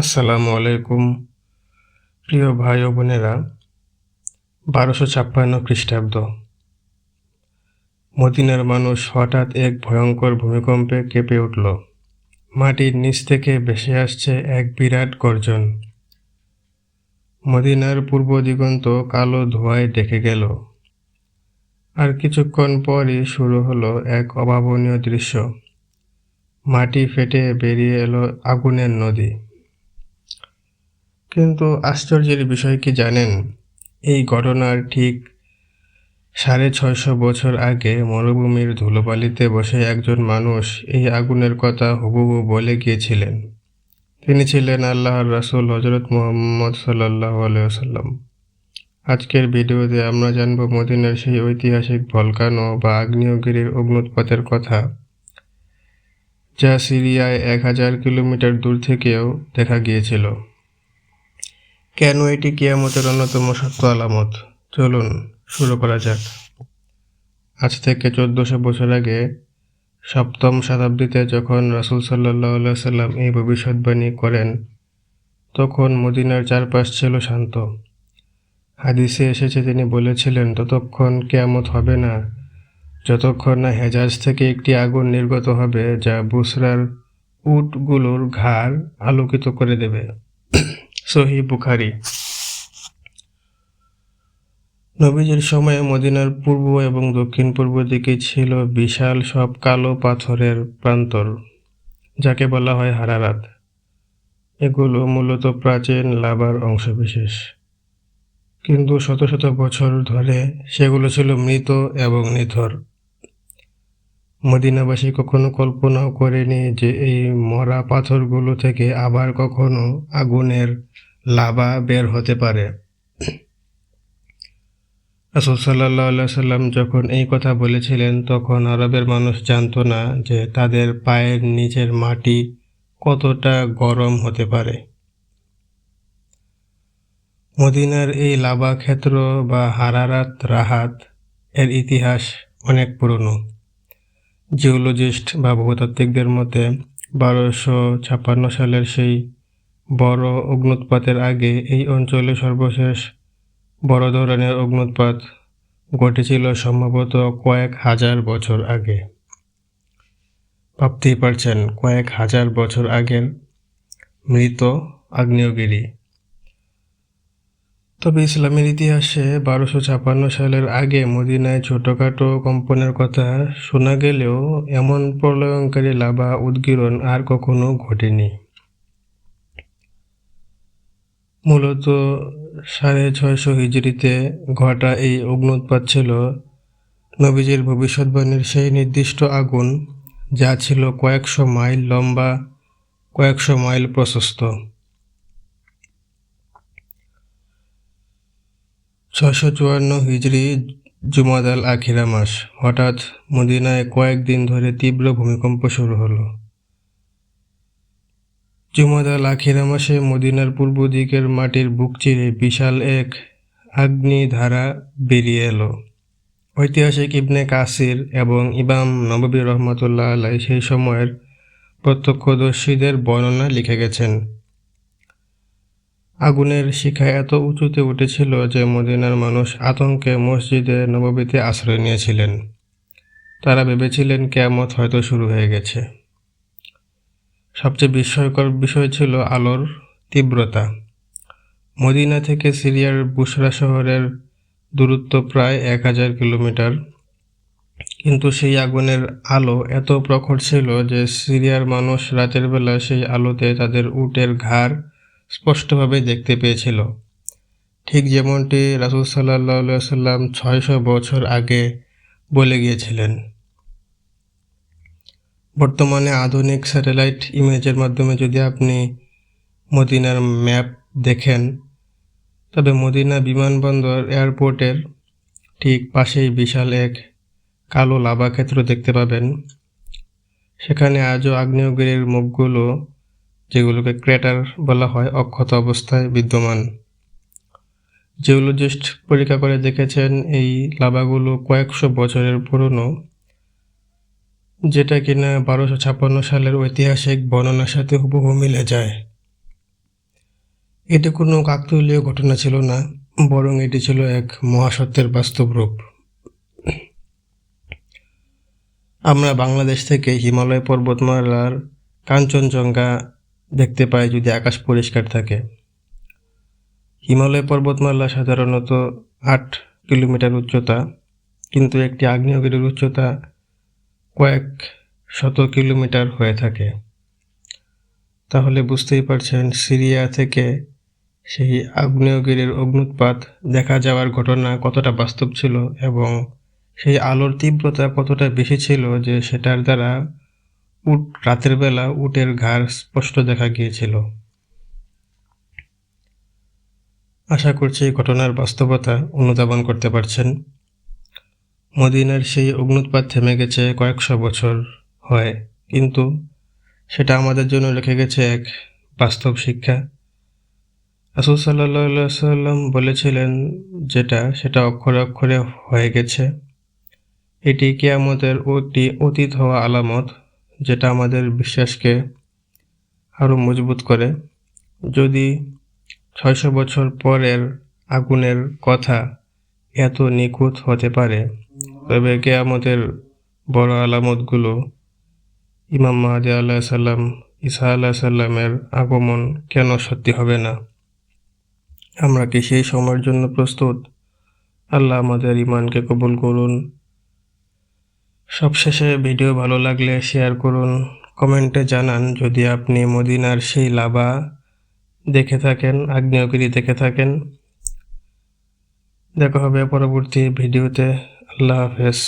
আসসালামু আলাইকুম। প্রিয় ভাই ও বোনেরা, বারোশো ছাপ্পান্ন খ্রিস্টাব্দ। মদিনার মানুষ হঠাৎ এক ভয়ঙ্কর ভূমিকম্পে কেঁপে উঠল। মাটির নিচ থেকে ভেসে আসছে এক বিরাট গর্জন। মদিনার পূর্ব দিগন্ত কালো ধোঁয়ায় ডেকে গেল। আর কিছুক্ষণ পরই শুরু হলো এক অভাবনীয় দৃশ্য। মাটি ফেটে বেরিয়ে এলো আগুনের নদী। কিন্তু আশ্চর্যের বিষয় কি জানেন? এই ঘটনার ঠিক সাড়ে ছয়শো বছর আগে মরুভূমির ধুলোবালিতে বসে একজন মানুষ এই আগুনের কথা হুবহু বলে গিয়েছিলেন। তিনি ছিলেন আল্লাহর রাসুল হজরত মোহাম্মদ সাল্লাহ আলাইসাল্লাম আজকের ভিডিওতে আমরা জানব মদিনার সেই ঐতিহাসিক ভলকানো বা আগ্নেয়গিরির অগ্নুৎপাতের কথা, যা সিরিয়ায় এক হাজার কিলোমিটার দূর থেকেও দেখা গিয়েছিল। কেন এটি কিয়ামতের অন্যতম সত্য আলামত? চলুন, শুরু করা যাক। আজ থেকে চোদ্দশো বছর আগে, সপ্তম শতাব্দীতে যখন রাসুল সাল্লাহ সাল্লাম এই ভবিষ্যৎবাণী করেন, তখন মদিনার চারপাশ ছিল শান্ত। হাদিসে এসেছে, তিনি বলেছিলেন, ততক্ষণ কেয়ামত হবে না। যতক্ষণ না হেজাজ থেকে একটি আগুন নির্গত হবে, যা বুসরার উটগুলোর ঘাড় আলোকিত করে দেবে। সহি বুখারি। নবীজির সময়ে মদিনার পূর্ব এবং দক্ষিণ পূর্ব দিকে ছিল বিশাল সব কালো পাথরের প্রান্তর, যাকে বলা হয় হারারাত। এগুলো মূলত প্রাচীন লাভার অংশবিশেষ। কিন্তু শত শত বছর ধরে সেগুলো ছিল মৃত এবং নিথর। মদিনাবাসী কখনো কল্পনাও করেনি যে এই মরা পাথরগুলো থেকে আবার কখনো আগুনের লাভা বের হতে পারে। রাসুল সাল্লাহ সাল্লাম যখন এই কথা বলেছিলেন, তখন আরবের মানুষ জানতো না যে তাদের পায়ের নিচের মাটি কতটা গরম হতে পারে। মদিনার এই লাভা ক্ষেত্র বা হারারাত রাহাত এর ইতিহাস অনেক পুরনো। জিওলজিস্ট বা ভূতাত্ত্বিকদের মতে, বারোশো ছাপ্পান্ন সালের সেই বড় অগ্নুৎপাতের আগে এই অঞ্চলে সর্বশেষ বড় ধরনের অগ্নুৎপাত ঘটেছিল সম্ভবত কয়েক হাজার বছর আগে। ভাবতেই পারছেন, কয়েক হাজার বছর আগের মৃত আগ্নেয়গিরি। তবে ইসলামের ইতিহাসে বারোশো ছাপান্ন সালের আগে মদিনায় ছোটোখাটো কম্পনের কথা শোনা গেলেও এমন প্রলয়ঙ্কারী লাভা উদ্গীরণ আর কখনো ঘটেনি। মূলত সাড়ে ছয়শো হিজড়িতে ঘটা এই অগ্নুৎপাত ছিল নবীজির ভবিষ্যৎবাণীর সেই নির্দিষ্ট আগুন, যা ছিল কয়েকশো মাইল লম্বা, কয়েকশো মাইল প্রশস্ত। ছয়শো চুয়ান্ন হিজড়ি জুমাদাল আখিরা মাস। হঠাৎ মদিনায় কয়েকদিন ধরে তীব্র ভূমিকম্প শুরু হলো। জুমাদাল আখিরা মাসে মদিনার পূর্ব দিকের মাটির বুক চিরে বিশাল এক আগ্নিধারা বেরিয়ে এলো। ঐতিহাসিক ইবনে কাসির এবং ইমাম নববী রহমতুল্লাহ আলাই সেই সময়ের প্রত্যক্ষদর্শীদের বর্ণনা লিখে গেছেন। আগুনের শিখা এত উঁচুতে উঠেছিল যে মদিনার মানুষ আতঙ্কে মসজিদে নববীতে আশ্রয় নিয়েছিলেন। তারা ভেবেছিলেন কেয়ামত হয়তো শুরু হয়ে গেছে। সবচেয়ে বিস্ময়কর বিষয় ছিল আলোর তীব্রতা। মদিনা থেকে সিরিয়ার বুসরা শহরের দূরত্ব প্রায় এক হাজার কিলোমিটার। কিন্তু সেই আগুনের আলো এত প্রখর ছিল যে সিরিয়ার মানুষ রাতের বেলা সেই আলোতে তাদের উটের ঘাড় স্পষ্টভাবে দেখতে পেয়েছিল। ঠিক যেমনটি রাসুল সাল্লাহ সাল্লাম ছয়শো বছর আগে বলে গিয়েছিলেন। বর্তমানে আধুনিক স্যাটেলাইট ইমেজের মাধ্যমে যদি আপনি মদিনার ম্যাপ দেখেন, তবে মদিনা বিমানবন্দর এয়ারপোর্টের ঠিক পাশেই বিশাল এক কালো লাভা ক্ষেত্র দেখতে পাবেন। সেখানে আজও আগ্নেয়গিরির মুখগুলো যেগুলোকে ক্রেটার বলা হয় অক্ষত অবস্থায় বিদ্যমান। জিওলজিস্ট পরীক্ষা করে দেখেছেন এই লাভাগুলো কয়েকশো বছরের পুরনো, যেটা কিনা বারোশো ছাপ্পান্ন সালের ঐতিহাসিক বর্ণনার সাথে হুবহু মিলে যায়। এটি কোনো কাকতালীয় ঘটনা ছিল না, বরং এটি ছিল এক মহাসত্যের বাস্তব রূপ। আমরা বাংলাদেশ থেকে হিমালয় পর্বতমালার কাঞ্চনজঙ্ঘা দেখতে পাই যদি আকাশ পরিষ্কার থাকে। হিমালয় পর্বতমালা সাধারণত আট কিলোমিটার উচ্চতা, কিন্তু একটি আগ্নেয়গিরির উচ্চতা কয়েক শত কিলোমিটার হয়ে থাকে। তাহলে বুঝতেই পারছেন, সিরিয়া থেকে সেই আগ্নেয়গিরির অগ্নুৎপাত দেখা যাওয়ার ঘটনা কতটা বাস্তব ছিল এবং সেই আলোর তীব্রতা কতটা বেশি ছিল যে সেটার দ্বারা উট রাতের বেলা উটের ঘাড় স্পষ্ট দেখা গিয়েছিল। আশা করছি এই ঘটনার বাস্তবতা অনুধাবন করতে পারছেন। মদিনার সেই অগ্নুৎপাত থেমে গেছে কয়েকশো বছর হয়, কিন্তু সেটা আমাদের জন্য রেখে গেছে এক বাস্তব শিক্ষা। রাসুল সাল্লাম বলেছিলেন, যেটা, সেটা অক্ষরে অক্ষরে হয়ে গেছে। এটি কেয়ামতের অতি, অতীত হওয়া আলামত। যেটা আমাদের বিশ্বাসকে আরও মজবুত করে। যদি ছয়শো বছর পরের আগুনের কথা এত নিখুঁত হতে পারে, তবে কেয়ামতের বড় আলামতগুলো ইমাম মাহাদি আল্লাহ সাল্লাম ঈসা আল্লাহ সাল্লামের আগমন কেন সত্যি হবে না? আমরা কি সেই সময়ের জন্য প্রস্তুত? আল্লাহ আমাদের ইমানকে কবুল করুন। সবশেষে ভিডিও ভালো লাগলে শেয়ার করুন কমেন্টে জানান যদি আপনি মদিনার সেই লাভা দেখে থাকেন, আগ্নেয়গিরি দেখে থাকেন। দেখা হবে পরবর্তী ভিডিওতে, আল্লাহ হাফেজ।